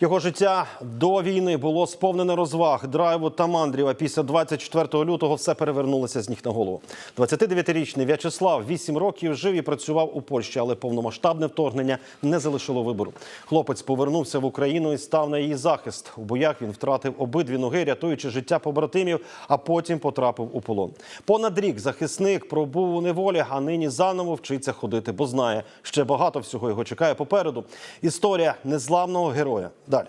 Його життя до війни було сповнене розваг, драйву та мандрів. А після 24 лютого все перевернулося з ніг на голову. 29-річний В'ячеслав 8 років жив і працював у Польщі, але повномасштабне вторгнення не залишило вибору. Хлопець повернувся в Україну і став на її захист. У боях він втратив обидві ноги, рятуючи життя побратимів, а потім потрапив у полон. Понад рік захисник пробув у неволі, а нині заново вчиться ходити, бо знає, ще багато всього його чекає попереду. Історія незламного героя. Далі.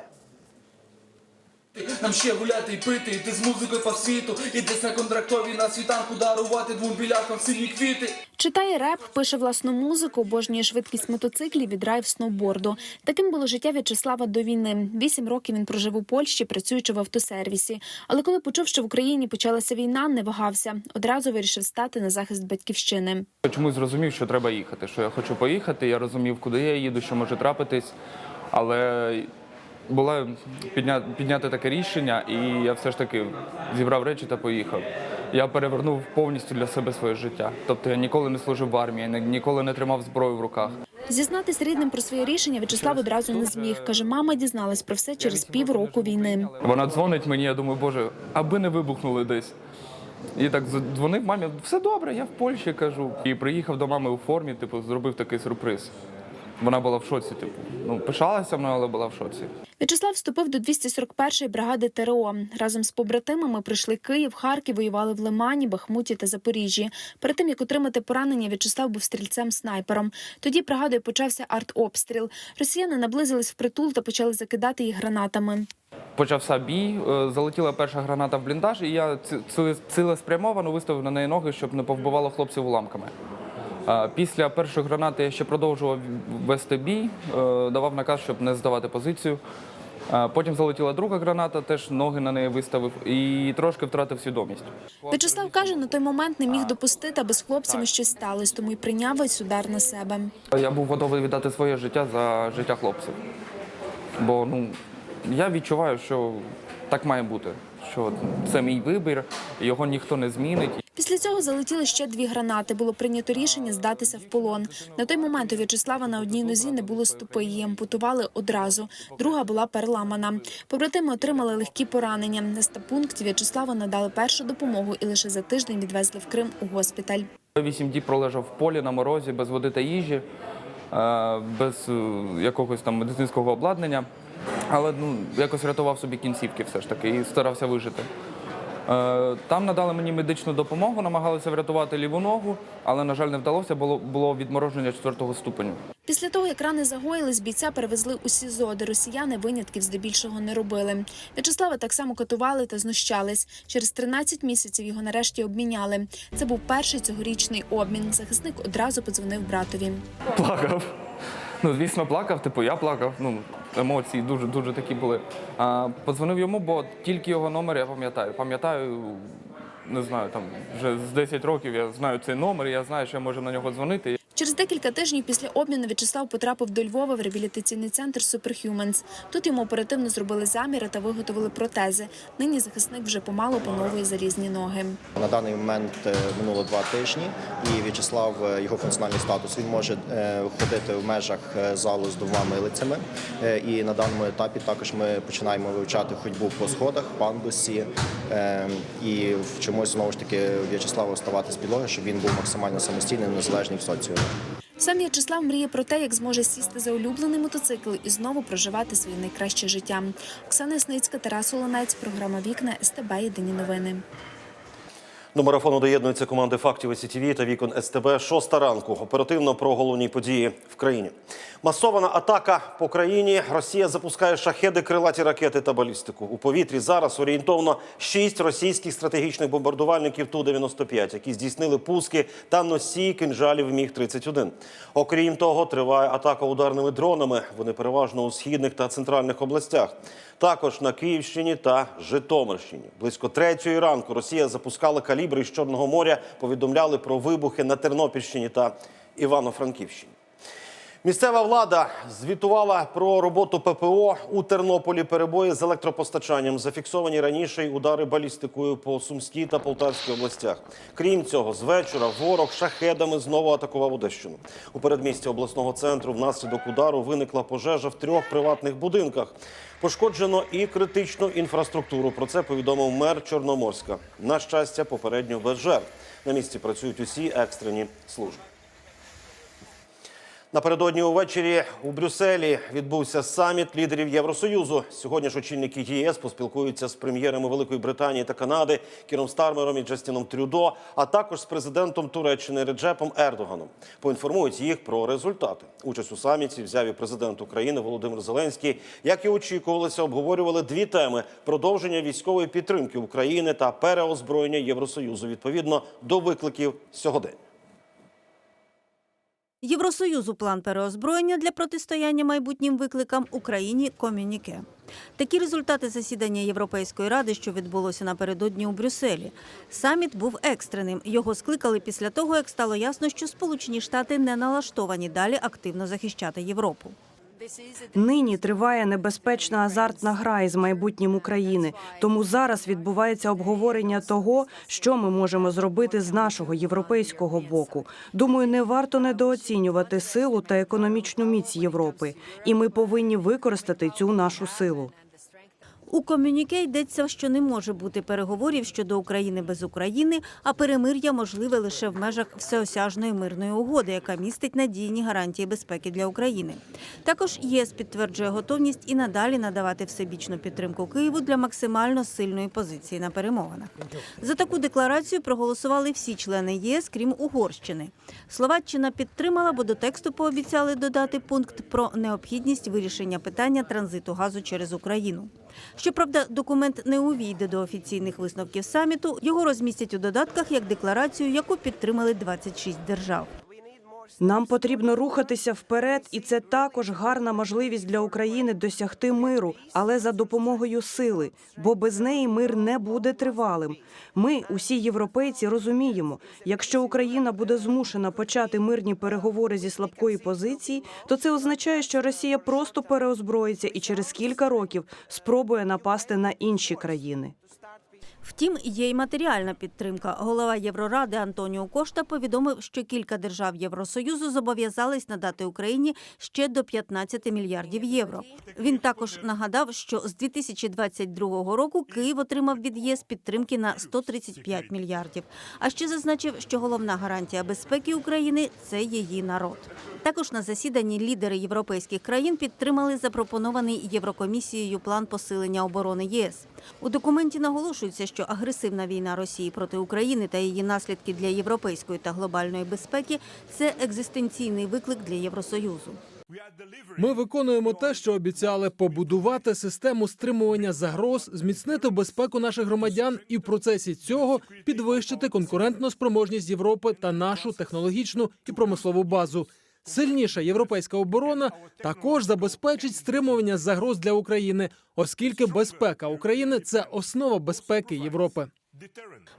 Нам ще гуляти і пити, йти з музикою по світу, і десь на контрактовій на світанку дарувати двом білякам сині квіти. Читає реп, пише власну музику, обожнює швидкість мотоциклів і драйв сноуборду. Таким було життя В'ячеслава до війни. Вісім років він прожив у Польщі, працюючи в автосервісі. Але коли почув, що в Україні почалася війна, не вагався. Одразу вирішив стати на захист батьківщини. Чомусь зрозумів, що треба їхати, що я хочу поїхати. Я розумів, куди я їду, що може трапитись. Але було підня... підняти таке рішення, і я все ж таки зібрав речі та поїхав. Я перевернув повністю для себе своє життя. Тобто я ніколи не служив в армії, ні- ніколи не тримав зброю в руках. Зізнатись рідним про своє рішення В'ячеслав одразу не зміг. каже, мама дізналась про все через півроку війни. Вона дзвонить мені, я думаю, боже, аби не вибухнули десь. І так дзвонив мамі, все добре, я в Польщі кажу. І приїхав до мами у формі, типу, зробив такий сюрприз. Вона була в шоці, типу. Ну, пишалася мною, але була в шоці. В'ячеслав вступив до 241-ї бригади ТРО. Разом з побратимами прийшли Київ, Харків, воювали в Лимані, Бахмуті та Запоріжжі. Перед тим як отримати поранення, В'ячеслав був стрільцем-снайпером. Тоді бригадою почався артобстріл. Росіяни наблизились впритул та почали закидати їх гранатами. Почався бій, е, залетіла перша граната в бліндаж, і я ці- ці- цілеспрямовано виставив на неї ноги, щоб не повбивало хлопців уламками. Після першої гранати я ще продовжував вести бій, е, давав наказ, щоб не здавати позицію. Е, Потім залетіла друга граната, теж ноги на неї виставив і трошки втратив свідомість. В'ячеслав каже, на той момент не міг допустити, аби з хлопцями щось сталося, тому й прийняв весь удар на себе. Я був готовий віддати своє життя за життя хлопців. Бо ну, я відчуваю, що так має бути. Що це мій вибір, його ніхто не змінить. Після цього залетіли ще дві гранати. Було прийнято рішення здатися в полон. На той момент у В'ячеслава на одній нозі не було стопи. Її ампутували одразу. Друга була переламана. Побратими отримали легкі поранення. На стапункті В'ячеславу надали першу допомогу і лише за тиждень відвезли в Крим у госпіталь. Вісім діб пролежав в полі на морозі, без води та їжі, е, без е, якогось там медицинського обладнання. Але ну, якось рятував собі кінцівки все ж таки і старався вижити. Е, Там надали мені медичну допомогу, намагалися врятувати ліву ногу, але, на жаль, не вдалося, було, було відмороження четвертого ступеню. Після того, як рани загоїлись, бійця перевезли у СІЗО, де росіяни винятків здебільшого не робили. В'ячеслава так само катували та знущались. Через 13 місяців його нарешті обміняли. Це був перший цьогорічний обмін. Захисник одразу подзвонив братові. Плакав. Ну, звісно, плакав, типу, я плакав. Ну, емоції дуже дуже такі були. А, подзвонив йому, бо тільки його номер я пам'ятаю. Пам'ятаю, не знаю, там вже з 10 років я знаю цей номер, я знаю, що я можу на нього дзвонити. Через декілька тижнів після обміну В'ячеслав потрапив до Львова в реабілітаційний центр Superhumans. Тут йому оперативно зробили заміри та виготовили протези. Нині захисник вже помало поновує залізні ноги. На даний момент е, минуло два тижні, і В'ячеслав, е, його функціональний статус, він може е, ходити в межах залу з двома милицями. І на даному етапі також ми починаємо вивчати ходьбу по сходах, пандусі і вчимось знову ж таки В'ячеславу вставати з підлоги, щоб він був максимально самостійним, незалежним в соціумі. Сам В'ячеслав мріє про те, як зможе сісти за улюблений мотоцикл і знову проживати своє найкраще життя. Оксана Ясницька, Тарас Олонець, програма Вікна СТБ. Єдині новини. До марафону доєднуються команди фактів СІТВ та вікон СТБ. Шоста ранку. Оперативно про головні події в країні. Масована атака по країні. Росія запускає шахеди, крилаті ракети та балістику. У повітрі зараз орієнтовно шість російських стратегічних бомбардувальників Ту-95, які здійснили пуски та носії кинжалів Міг-31. Окрім того, триває атака ударними дронами. Вони переважно у східних та центральних областях. Також на Київщині та Житомирщині. Близько третьої ранку Росія запускала калібри з Чорного моря. Повідомляли про вибухи на Тернопільщині та Івано-Франківщині. Місцева влада звітувала про роботу ППО у Тернополі. Перебої з електропостачанням зафіксовані раніше й удари балістикою по Сумській та Полтавській областях. Крім цього, з вечора ворог шахедами знову атакував Одещину. У передмісті обласного центру внаслідок удару виникла пожежа в трьох приватних будинках. Пошкоджено і критичну інфраструктуру. Про це повідомив мер Чорноморська. На щастя, попередньо без жертв. На місці працюють усі екстрені служби. Напередодні увечері у Брюсселі відбувся саміт лідерів Євросоюзу. Сьогодні ж очільники ЄС поспілкуються з прем'єрами Великої Британії та Канади Кіром Стармером і Джастіном Трюдо, а також з президентом Туреччини Реджепом Ердоганом. Поінформують їх про результати. Участь у саміті взяв і президент України Володимир Зеленський. Як і очікувалося, обговорювали дві теми: продовження військової підтримки України та переозброєння Євросоюзу відповідно до викликів сьогодення. Євросоюзу план переозброєння для протистояння майбутнім викликам Україні комюніке. Такі результати засідання Європейської ради, що відбулося напередодні у Брюсселі. Саміт був екстреним. Його скликали після того, як стало ясно, що Сполучені Штати не налаштовані далі активно захищати Європу. Нині триває небезпечна азартна гра із майбутнім України. Тому зараз відбувається обговорення того, що ми можемо зробити з нашого європейського боку. Думаю, не варто недооцінювати силу та економічну міць Європи, і ми повинні використати цю нашу силу. У комюніке йдеться, що не може бути переговорів щодо України без України, а перемир'я можливе лише в межах всеосяжної мирної угоди, яка містить надійні гарантії безпеки для України. Також ЄС підтверджує готовність і надалі надавати всебічну підтримку Києву для максимально сильної позиції на перемовинах. За таку декларацію проголосували всі члени ЄС, крім Угорщини. Словаччина підтримала, бо до тексту пообіцяли додати пункт про необхідність вирішення питання транзиту газу через Україну. Щоправда, документ не увійде до офіційних висновків саміту. Його розмістять у додатках як декларацію, яку підтримали 26 держав. Нам потрібно рухатися вперед, і це також гарна можливість для України досягти миру, але за допомогою сили, бо без неї мир не буде тривалим. Ми, усі європейці, розуміємо, якщо Україна буде змушена почати мирні переговори зі слабкої позиції, то це означає, що Росія просто переозброїться і через кілька років спробує напасти на інші країни. Втім, є й матеріальна підтримка. Голова Євроради Антоніо Кошта повідомив, що кілька держав Євросоюзу зобов'язались надати Україні ще до 15 мільярдів євро. Він також нагадав, що з 2022 року Київ отримав від ЄС підтримки на 135 мільярдів. А ще зазначив, що головна гарантія безпеки України це її народ. Також на засіданні лідери європейських країн підтримали запропонований Єврокомісією план посилення оборони єС. У документі наголошується, що агресивна війна Росії проти України та її наслідки для європейської та глобальної безпеки це екзистенційний виклик для Євросоюзу. Ми виконуємо те, що обіцяли побудувати систему стримування загроз, зміцнити безпеку наших громадян і в процесі цього підвищити конкурентну спроможність Європи та нашу технологічну і промислову базу. Сильніша європейська оборона також забезпечить стримування загроз для України, оскільки безпека України це основа безпеки Європи.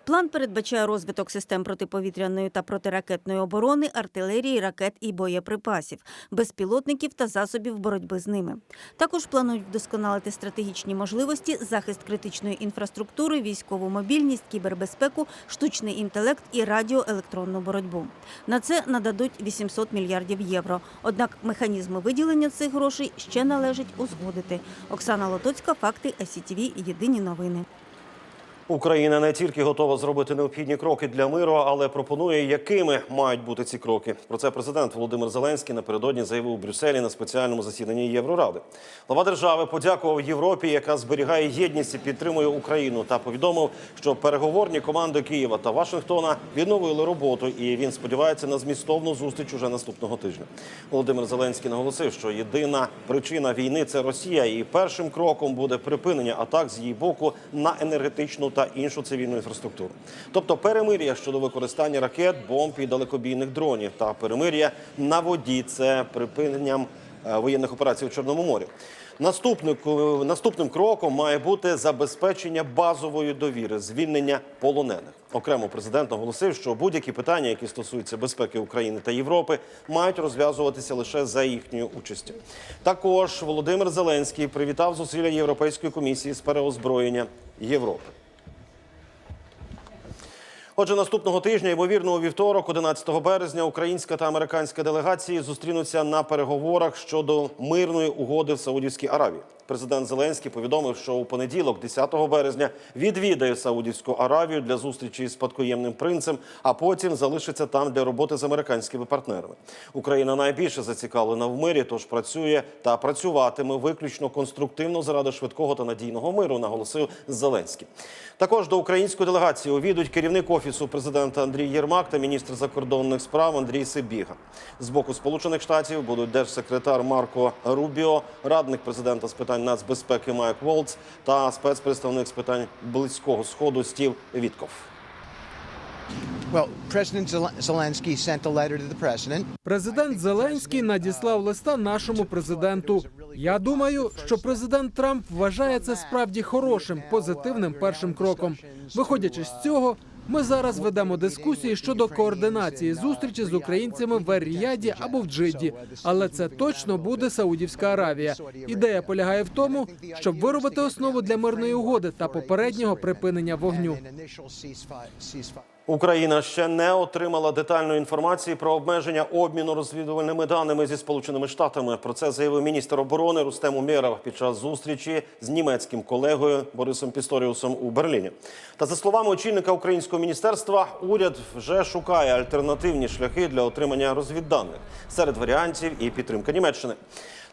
План передбачає розвиток систем протиповітряної та протиракетної оборони, артилерії, ракет і боєприпасів, безпілотників та засобів боротьби з ними. Також планують вдосконалити стратегічні можливості, захист критичної інфраструктури, військову мобільність, кібербезпеку, штучний інтелект і радіоелектронну боротьбу. На це нададуть 800 мільярдів євро. Однак механізми виділення цих грошей ще належить узгодити. Оксана Лотоцька, факти СІТВ, Єдині новини. Україна не тільки готова зробити необхідні кроки для миру, але пропонує, якими мають бути ці кроки. Про це президент Володимир Зеленський напередодні заявив у Брюсселі на спеціальному засіданні Євроради. Глава держави подякував Європі, яка зберігає єдність і підтримує Україну, та повідомив, що переговорні команди Києва та Вашингтона відновили роботу, і він сподівається на змістовну зустріч уже наступного тижня. Володимир Зеленський наголосив, що єдина причина війни це Росія, і першим кроком буде припинення атак з її боку на енергетичну та іншу цивільну інфраструктуру. Тобто перемир'я щодо використання ракет, бомб і далекобійних дронів та перемир'я на воді це припиненням е, воєнних операцій у Чорному морі. Наступним, наступним кроком має бути забезпечення базової довіри, звільнення полонених. Окремо президент наголосив, що будь-які питання, які стосуються безпеки України та Європи, мають розв'язуватися лише за їхньою участю. Також Володимир Зеленський привітав зусилля Європейської комісії з переозброєння Європи. Отже, наступного тижня, ймовірно, у вівторок, 11 березня, українська та американська делегації зустрінуться на переговорах щодо мирної угоди в Саудівській Аравії. Президент Зеленський повідомив, що у понеділок, 10 березня, відвідає Саудівську Аравію для зустрічі з спадкоємним принцем, а потім залишиться там для роботи з американськими партнерами. Україна найбільше зацікавлена в мирі, тож працює та працюватиме виключно конструктивно заради швидкого та надійного миру, наголосив Зеленський. Також до української делегації увійдуть керівник офісу президента Андрій Єрмак та міністр закордонних справ Андрій Сибіга. З боку Сполучених Штатів будуть держсекретар Марко Рубіо, радник президента з питань нацбезпеки Майк Волц та спецпредставник з питань близького сходу Стів Вітков. Президент Зеленський надіслав листа нашому президенту. Я думаю, що президент Трамп вважає це справді хорошим, позитивним першим кроком. Виходячи з цього, ми зараз ведемо дискусії щодо координації зустрічі з українцями в Ер-Ріяді або в Джиді, Але це точно буде Саудівська Аравія. Ідея полягає в тому, щоб виробити основу для мирної угоди та попереднього припинення вогню. Україна ще не отримала детальної інформації про обмеження обміну розвідувальними даними зі Сполученими Штатами. Про це заявив міністр оборони Рустем Умєров під час зустрічі з німецьким колегою Борисом Пісторіусом у Берліні. Та за словами очільника українського міністерства, уряд вже шукає альтернативні шляхи для отримання розвідданих серед варіантів і підтримка Німеччини.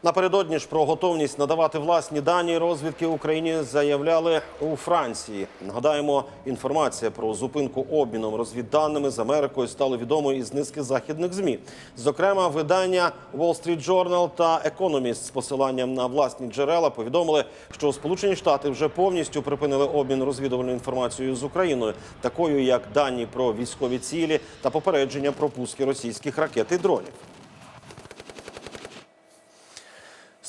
Напередодні ж про готовність надавати власні дані розвідки Україні заявляли у Франції. Нагадаємо, інформація про зупинку обміном розвідданими з Америкою стала відомою із низки західних змі. Зокрема, видання Wall Street Journal та Economist з посиланням на власні джерела повідомили, що Сполучені Штати вже повністю припинили обмін розвідувальною інформацією з Україною, такою як дані про військові цілі та попередження про пуски російських ракет і дронів.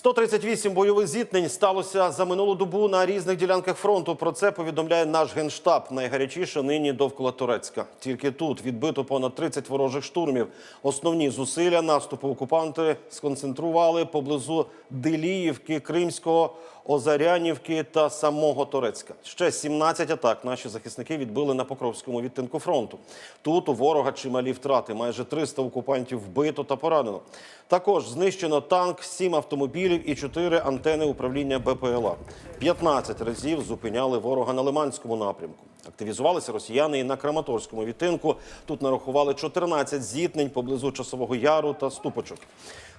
138 бойових зіткнень сталося за минулу добу на різних ділянках фронту. Про це повідомляє наш генштаб. Найгарячіше нині довкола Турецька. Тільки тут відбито понад 30 ворожих штурмів. Основні зусилля наступу окупанти сконцентрували поблизу Деліївки, Кримського, Озарянівки та самого Турецька. Ще 17 атак наші захисники відбили на Покровському відтинку фронту. Тут у ворога чималі втрати. Майже 300 окупантів вбито та поранено. Також знищено танк, 7 автомобілів і 4 антени управління БПЛА. 15 разів зупиняли ворога на Лиманському напрямку. Активізувалися росіяни і на Краматорському відтинку. Тут нарахували 14 зіткнень поблизу Часового Яру та Ступочок.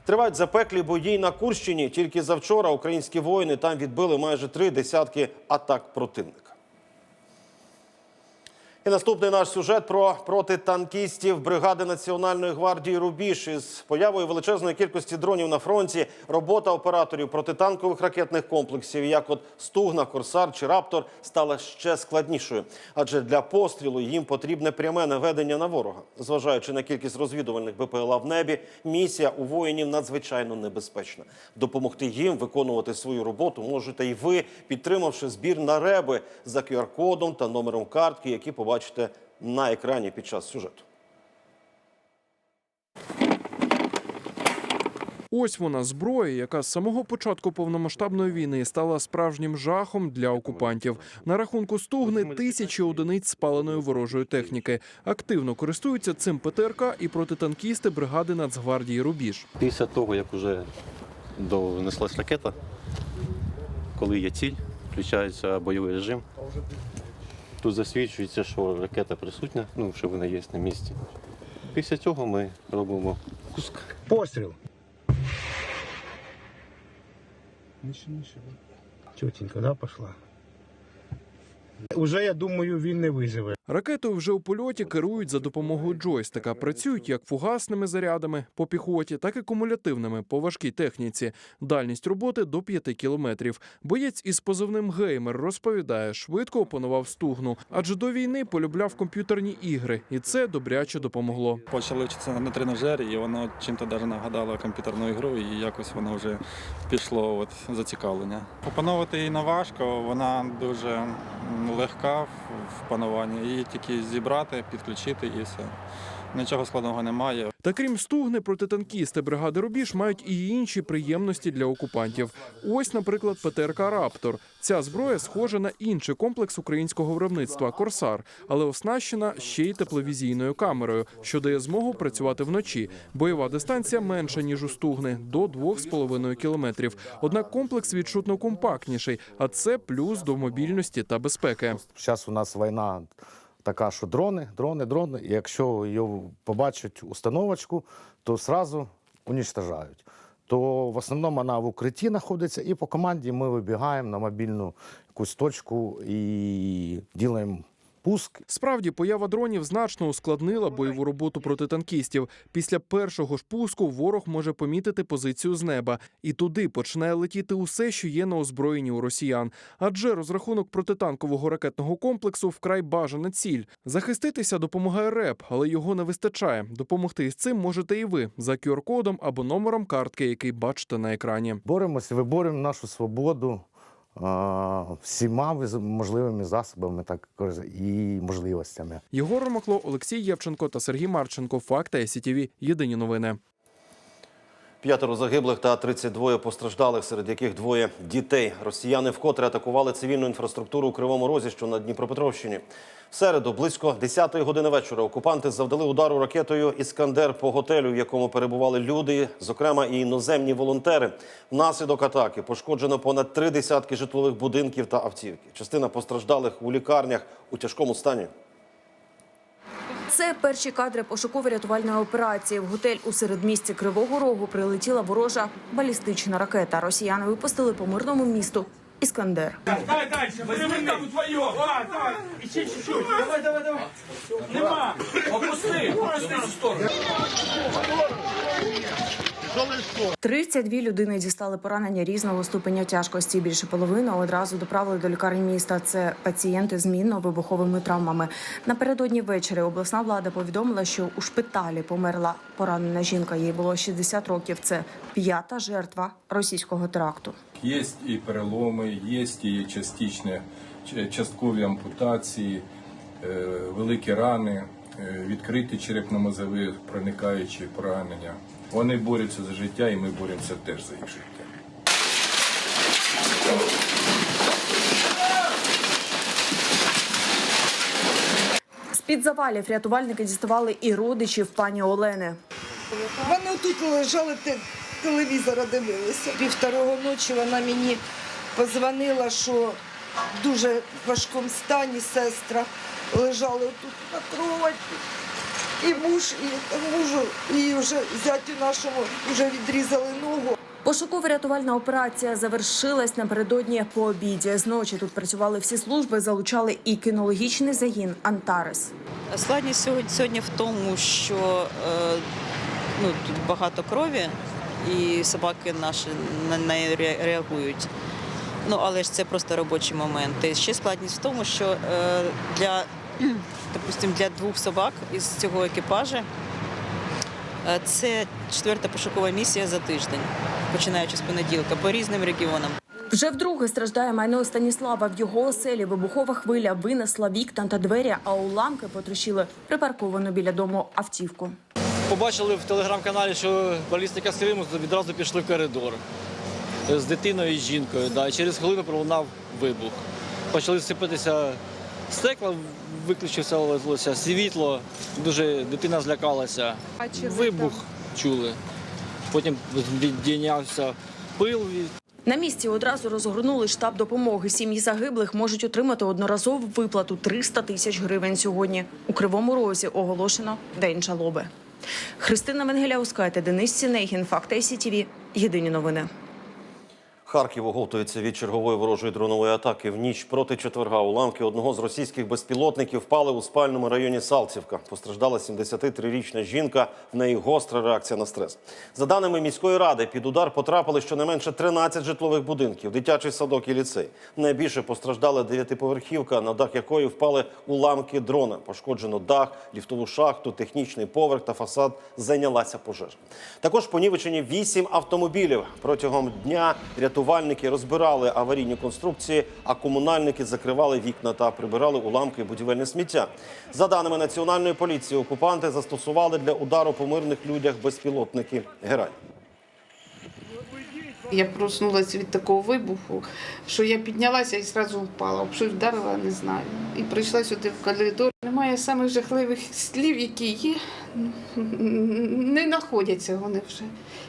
Тривають запеклі бої на Курщині. Тільки завчора українські воїни там відбили майже три десятки атак противника. І наступний наш сюжет про протитанкістів бригади Національної гвардії Рубіж із появою величезної кількості дронів на фронті. Робота операторів протитанкових ракетних комплексів, як от Стугна, Корсар чи Раптор, стала ще складнішою, адже для пострілу їм потрібне пряме наведення на ворога. Зважаючи на кількість розвідувальних БПЛА в небі, місія у воїнів надзвичайно небезпечна. Допомогти їм виконувати свою роботу можете і ви, підтримавши збір на реби за QR-кодом та номером картки, які побачите на екрані під час сюжету. Ось вона зброя, яка з самого початку повномасштабної війни стала справжнім жахом для окупантів. На рахунку стугни тисячі одиниць спаленої ворожої техніки. Активно користуються цим ПТРК і протитанкісти бригади Нацгвардії Рубіж. Після того, як вже донеслась ракета, коли є ціль, включається бойовий режим. Тут засвідчується, що ракета присутня, ну, що вона є на місці. Після цього ми робимо пуск. Постріл. Чутенько, да, пошла? Уже я думаю, він не виживе. Ракетою вже у польоті керують за допомогою джойстика. Працюють як фугасними зарядами по піхоті, так і кумулятивними по важкій техніці. Дальність роботи до 5 кілометрів. Боєць із позивним геймер розповідає, швидко опанував стугну, адже до війни полюбляв комп'ютерні ігри, і це добряче допомогло. Почали вчитися на тренажері, і воно чим-то навіть нагадало комп'ютерну ігру, і якось воно вже пішло от, зацікавлення. Опановувати її не важко, вона дуже легка в пануванні. Її тільки зібрати, підключити і все. Нічого складного немає. Та крім стугни, протитанкісти бригади Рубіж мають і інші приємності для окупантів. Ось, наприклад, ПТРК Раптор. Ця зброя схожа на інший комплекс українського виробництва Корсар, але оснащена ще й тепловізійною камерою, що дає змогу працювати вночі. Бойова дистанція менша ніж у стугни до 2,5 кілометрів. Однак комплекс відчутно компактніший, а це плюс до мобільності та безпеки. Зараз у нас війна така, що дрони, дрони, дрони. І якщо його побачать установочку, то одразу уніштажають. То в основному вона в укритті знаходиться, і по команді ми вибігаємо на мобільну якусь точку і робимо пуск. Справді, поява дронів значно ускладнила бойову роботу протитанкістів. Після першого ж пуску ворог може помітити позицію з неба, і туди починає летіти усе, що є на озброєнні у росіян. Адже розрахунок протитанкового ракетного комплексу вкрай бажана ціль. Захиститися допомагає РЕП, але його не вистачає. Допомогти з цим можете і ви за QR-кодом або номером картки, який бачите на екрані. Боремося, виборюємо нашу свободу всіма можливими засобами так, і можливостями. Єгор Ромакло, Олексій Євченко та Сергій Марченко. Факти СІТІВІ. Єдині новини. П'ятеро загиблих та 32 постраждалих, серед яких двоє дітей. Росіяни вкотре атакували цивільну інфраструктуру у Кривому Розі, що на Дніпропетровщині. В середу, близько 10-ї години вечора, окупанти завдали удару ракетою «Іскандер» по готелю, в якому перебували люди, зокрема і іноземні волонтери. Внаслідок атаки пошкоджено понад три десятки житлових будинків та автівки. Частина постраждалих у лікарнях у тяжкому стані. Це перші кадри пошуково-рятувальної операції. В готель у середмісті Кривого Рогу прилетіла ворожа балістична ракета. Росіяни випустили по мирному місту Іскандер. Дай дальше, там твое. Давай, давай, чуть-чуть. Давай, давай, давай. Нема. Опусти, опусти сторону. 32 людини дістали поранення різного ступеня тяжкості. Більше половини одразу доправили до лікарень міста. Це пацієнти з мінно-вибуховими травмами. Напередодні ввечері обласна влада повідомила, що у шпиталі померла поранена жінка. Їй було 60 років. Це п'ята жертва російського теракту. Є і переломи, є і частичні часткові ампутації, великі рани, відкриті черепно-мозові проникаючі поранення. Вони борються за життя, і ми боремося теж за їх життя. З-під завалів рятувальники діставали і родичів пані Олени. Вони тут лежали, телевізора дивилися. Півторого ночі вона мені позвонила, що в дуже важкому стані сестра лежали тут на кроваті. І муж, і мужу, і вже зятю нашому вже відрізали ногу. Пошуково-рятувальна операція завершилась напередодні по обіді. Зночі тут працювали всі служби, залучали і кінологічний загін Антарес. Складність сьогодні, сьогодні в тому, що е, ну, тут багато крові, і собаки наші на неї реагують. Ну, але ж це просто робочі моменти. Ще складність в тому, що е, для, допустим, для двох собак із цього екіпажу е, це четверта пошукова місія за тиждень, починаючи з понеділка, по різним регіонам. Вже вдруге страждає майно Станіслава. В його оселі вибухова хвиля винесла вікна та двері, а уламки потрощили припарковану біля дому автівку. Побачили в телеграм-каналі, що балістика з Криму, відразу пішли в коридор з дитиною і жінкою. Да. Через хвилину пролунав вибух. Почали сипатися стекла, виключилося світло, дуже дитина злякалася. Вибух чули. Потім здійнявся пил. На місці одразу розгорнули штаб допомоги. Сім'ї загиблих можуть отримати одноразову виплату 300 тисяч гривень сьогодні. У Кривому Розі оголошено День жалоби. Христина Венгеляускайте, Денис Сінегін, Факти СІТВ. Єдині новини. Харків оговтується від чергової ворожої дронової атаки. В ніч проти четверга уламки одного з російських безпілотників впали у спальному районі Салтівка. Постраждала 73-річна жінка. В неї гостра реакція на стрес. За даними міської ради, під удар потрапили щонайменше 13 житлових будинків, дитячий садок і ліцей. Найбільше постраждала дев'ятиповерхівка, на дах якої впали уламки дрона. Пошкоджено дах, ліфтову шахту, технічний поверх та фасад зайнялася пожежа. Також понівечені вісім автомобілів. Протягом дня рятувальники розбирали аварійні конструкції, а комунальники закривали вікна та прибирали уламки будівельне сміття. За даними національної поліції, окупанти застосували для удару по мирних людях безпілотники Герань. Я проснулася від такого вибуху, що я піднялася і одразу впала. Об що вдарила, не знаю. І прийшла сюди в коридор. Немає самих жахливих слів, які є. Не знаходяться вони вже.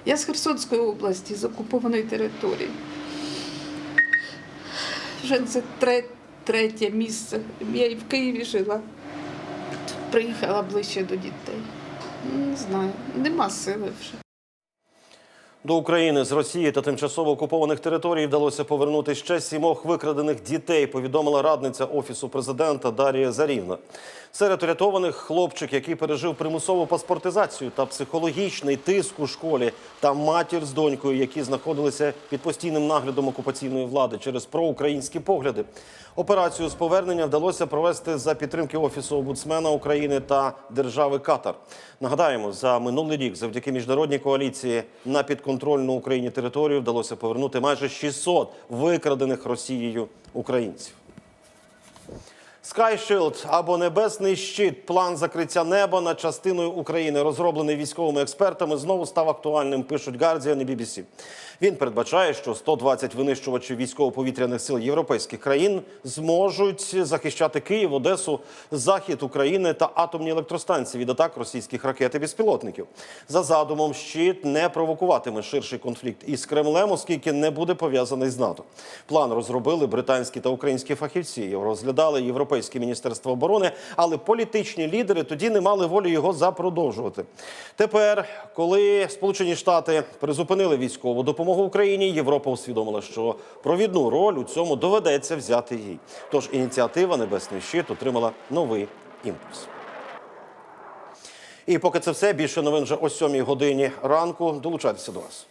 Я з Херсонської області, з окупованої території. Вже це третє місце. Я і в Києві жила. Приїхала ближче до дітей. Не знаю, нема сили вже. До України з Росії та тимчасово окупованих територій вдалося повернути ще сімох викрадених дітей. Повідомила радниця офісу президента Дарія Зарівна. Серед урятованих хлопчик, який пережив примусову паспортизацію та психологічний тиск у школі, та матір з донькою, які знаходилися під постійним наглядом окупаційної влади через проукраїнські погляди. Операцію з повернення вдалося провести за підтримки офісу омбудсмена України та держави Катар. Нагадаємо, за минулий рік, завдяки міжнародній коаліції на підконтрольну Україні територію вдалося повернути майже 600 викрадених Росією українців. Sky Shield або небесний щит, план закриття неба над частиною України, розроблений військовими експертами, знову став актуальним. Пишуть Guardian і BBC. Він передбачає, що 120 винищувачів військово-повітряних сил європейських країн зможуть захищати Київ, Одесу, захід України та атомні електростанції від атак російських ракет і безпілотників. За задумом, щит не провокуватиме ширший конфлікт із Кремлем, оскільки не буде пов'язаний з НАТО. План розробили британські та українські фахівці. Його розглядали європейське міністерство оборони, але політичні лідери тоді не мали волі його запродовжувати. Тепер, коли Сполучені Штати призупинили військову допомогу Україні, Європа усвідомила, що провідну роль у цьому доведеться взяти їй. Тож ініціатива Небесний щит отримала новий імпульс. І поки це все, більше новин вже о 7 годині ранку. Долучайтеся до нас.